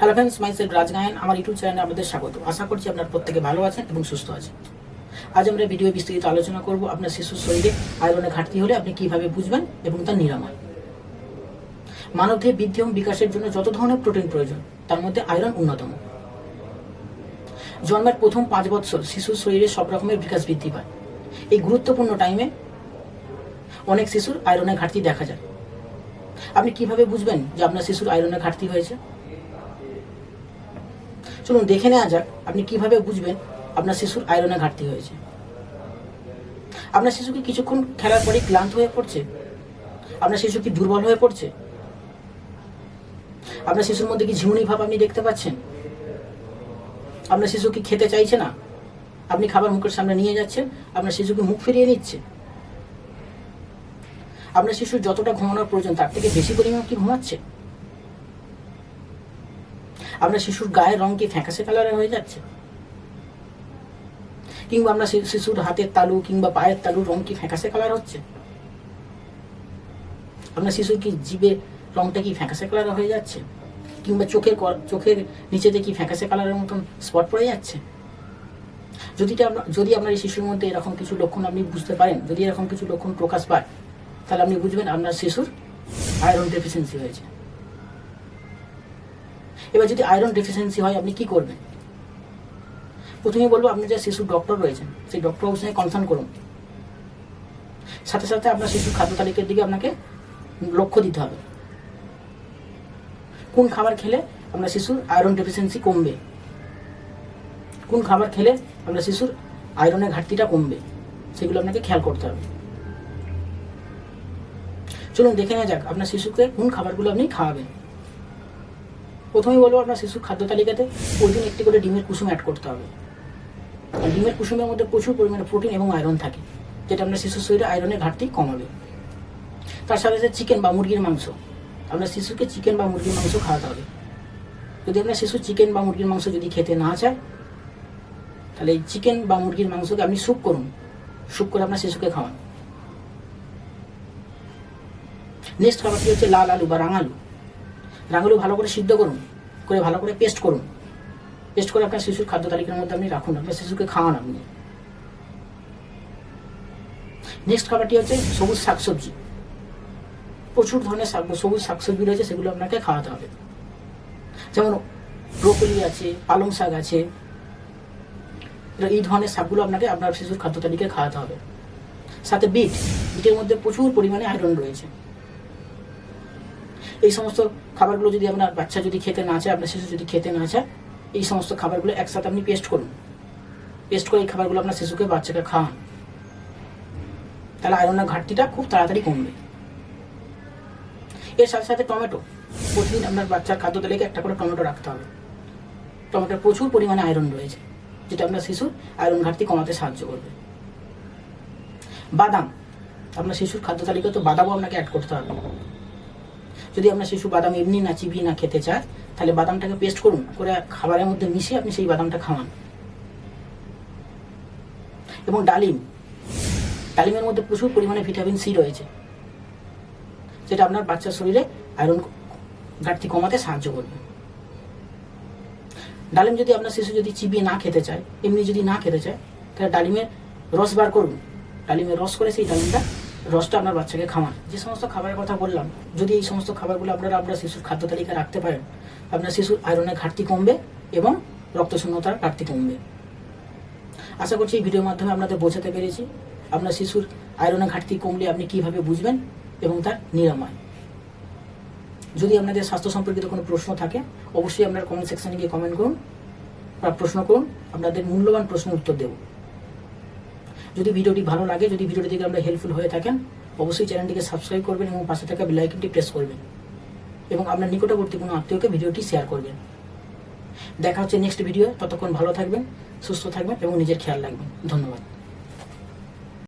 Hello friends micellar রাজ গায়ন আমার YouTube চ্যানেলে আপনাদের স্বাগত। আশা করছি আপনার প্রত্যেকে ভালো আছেন এবং সুস্থ আছেন। আজ আমরা ভিডিও বিস্তারিত আলোচনা করব আপনার শিশুর শরীরে আয়রনের ঘাটতি হলে আপনি কীভাবে বুঝবেন এবং তার নিরাময়। মানবদেহে বৃদ্ধি এবং বিকাশের জন্য যত ধরনের প্রোটিন প্রয়োজন, তার মধ্যে আয়রন অন্যতম। জন্মের প্রথম পাঁচ বছর শিশুর শরীরে সব রকমের বিকাশ বৃদ্ধি পায়। এই গুরুত্বপূর্ণ টাইমে অনেক শিশুর আয়রনের ঘাটতি দেখা যায়। আপনি কীভাবে বুঝবেন যে আপনার শিশুর আয়রনের ঘাটতি হয়েছে? চলুন দেখে নেওয়া যাক আপনি কীভাবে বুঝবেন আপনার শিশুর আয়রনে ঘাটতি হয়েছে। আপনার শিশু কি কিছুক্ষণ খেলার পরে ক্লান্ত হয়ে পড়ছে? আপনার শিশু কি দুর্বল হয়ে পড়ছে? আপনার শিশুর মধ্যে কি ঝিমুনি ভাব আপনি দেখতে পাচ্ছেন? আপনার শিশু কি খেতে চাইছে না? আপনি খাবার মুখের সামনে নিয়ে যাচ্ছেন, আপনার শিশুকে মুখ ফিরিয়ে নিচ্ছে? আপনার শিশুর যতটা ঘুমানোর প্রয়োজন তার থেকে বেশি পরিমাণ কি ঘুমাচ্ছে? আপনার শিশুর গায়ের রং কি ফ্যাকাশে কালারের হয়ে যাচ্ছে? কিংবা আপনার শিশুর হাতের তালু কিংবা পায়ের তালু রং কি ফ্যাকাশে কালার হচ্ছে? আপনার শিশুর কি জীবের রংটা কি ফ্যাকাশে কালার হয়ে যাচ্ছে? কিংবা চোখের চোখের নিচেতে কি ফ্যাকাশে কালারের মতন স্পট পড়ে যাচ্ছে? যদি যদি আপনার এই শিশুর মধ্যে এরকম কিছু লক্ষণ আপনি বুঝতে পারেন, যদি এরকম কিছু লক্ষণ প্রকাশ পায়, তাহলে আপনি বুঝবেন আপনার শিশুর আয়রন ডেফিসিয়েন্সি হয়েছে। এবার যদি আয়রন ডেফিসিয়েন্সি হয়, আপনি কি করবেন? প্রথমেই বলব, আপনি যে শিশু ডক্টর রয়েছেন, সেই ডক্টর সঙ্গে কনসার্ন করুন। সাথে সাথে আপনার শিশুর খাদ্য তালিকার দিকে আপনাকে লক্ষ্য দিতে হবে। কোন খাবার খেলে আপনার শিশুর আয়রন ডেফিসিয়েন্সি কমবে? কোন খাবার খেলে আপনার শিশুর আয়রনের ঘাটতিটা কমবে? সেগুলো আপনাকে খেয়াল করতে হবে। চলুন দেখে নেওয়া যাক, আপনার শিশুকে কোন খাবারগুলো আপনি খাওয়াবেন? প্রথমেই বলব আপনার শিশুর খাদ্য তালিকাতে প্রতিদিন একটি করে ডিমের কুসুম অ্যাড করতে হবে। আর ডিমের কুসুমের মধ্যে প্রচুর পরিমাণে প্রোটিন এবং আয়রন থাকে, যেটা আপনার শিশুর শরীরে আয়রনের ঘাটতি কমাবে। তার সাথে সাথে চিকেন বা মুরগির মাংস, আপনার শিশুকে চিকেন বা মুরগির মাংস খাওয়াতে হবে। যদি আপনার শিশু চিকেন বা মুরগির মাংস যদি খেতে না চায়, তাহলে এই চিকেন বা মুরগির মাংসকে আপনি স্যুপ করুন। স্যুপ করে আপনার শিশুকে খাওয়ান। নেক্সট খাবারটি হচ্ছে? লাল আলু বা রাঙালু। রাঙালু ভালো করে সিদ্ধ করুন, করে ভালো করে পেস্ট করুন। পেস্ট করে আপনার শিশুর খাদ্য তালিকার মধ্যে আপনি রাখুন, আপনার শিশুকে খাওয়ান আপনি। নেক্সট খাবারটি হচ্ছে সবুজ শাকসবজি। প্রচুর ধরনের শাক, সবুজ শাকসবজি রয়েছে, সেগুলো আপনাকে খাওয়াতে হবে। যেমন ব্রোকলি আছে, পালং শাক আছে এই ধরনের শাকগুলো আপনাকে আপনার শিশুর খাদ্য তালিকায় খাওয়াতে হবে। সাথে বিট, বিটের মধ্যে প্রচুর পরিমাণে আয়রন রয়েছে। এই সমস্ত খাবারগুলো যদি আপনার বাচ্চা যদি খেতে না চায়, আপনার শিশু যদি খেতে না চায়, এই সমস্ত খাবারগুলো একসাথে আপনি পেস্ট করুন। পেস্ট করে এই খাবারগুলো আপনার শিশুকে, বাচ্চাকে খাওয়ান। তাহলে আয়রনের ঘাটতিটা খুব তাড়াতাড়ি কমবে। এর সাথে সাথে টমেটো। প্রতিদিন আপনার বাচ্চার খাদ্য তালিকায় একটা করে টমেটো রাখতে হবে। টমেটোর প্রচুর পরিমাণে আয়রন রয়েছে, যেটা আপনার শিশুর আয়রন ঘাটতি কমাতে সাহায্য করবে। বাদাম। আপনার শিশুর খাদ্য তালিকায় তো বাদামও আপনাকে অ্যাড করতে হবে। যদি আপনার শিশু বাদাম এমনি না চিবিয়ে না খেতে চায় তাহলে বাদামটাকে পেস্ট করুন, করে খাবারের মধ্যে মিশিয়ে আপনি সেই বাদামটা খাওয়ান। এবং ডালিম, ডালিমের মধ্যে প্রচুর পরিমাণে ভিটামিন সি রয়েছে, যেটা আপনার বাচ্চার শরীরে আয়রন ঘাটতি কমাতে সাহায্য করবে। ডালিম যদি আপনার শিশু যদি চিবিয়ে না খেতে চায়, এমনি যদি না খেতে চায়, তাহলে ডালিমের রস বার করুন। ডালিমের রস করে সেই ডালিমটা রসটা আপনার বাচ্চাকে খাওয়ান। যে সমস্ত খাবারের কথা বললাম, যদি এই সমস্ত খাবারগুলো আপনারা আপনার শিশুর খাদ্য তালিকায় রাখতে পারেন, আপনার শিশুর আয়রনের ঘাটতি কমবে এবং রক্তশূন্যতার ঘাটতি কমবে। আশা করছি এই ভিডিওর মাধ্যমে আপনাদের বোঝাতে পেরেছি, আপনার শিশুর আয়রনের ঘাটতি কমলে আপনি কীভাবে বুঝবেন এবং তার নিরাময়। যদি আপনাদের স্বাস্থ্য সম্পর্কিত কোনো প্রশ্ন থাকে, অবশ্যই আপনার কমেন্ট সেকশনে গিয়ে কমেন্ট করুন বা প্রশ্ন করুন, আপনাদের মূল্যবান প্রশ্নের উত্তর দেব। যদি ভিডিওটি ভালো লাগে, যদি ভিডিওটি থেকে আমরা হেল্পফুল হয়ে থাকেন, অবশ্যই চ্যানেলটিকে সাবস্ক্রাইব করবেন এবং পাশে থাকা বেলাইকনটি প্রেস করবেন এবং আপনার নিকটবর্তী কোনো আত্মীয়কে ভিডিওটি শেয়ার করবেন। দেখা হচ্ছে নেক্সট ভিডিও ততক্ষণ ভালো থাকবেন, সুস্থ থাকবেন এবং নিজের খেয়াল রাখবেন। ধন্যবাদ।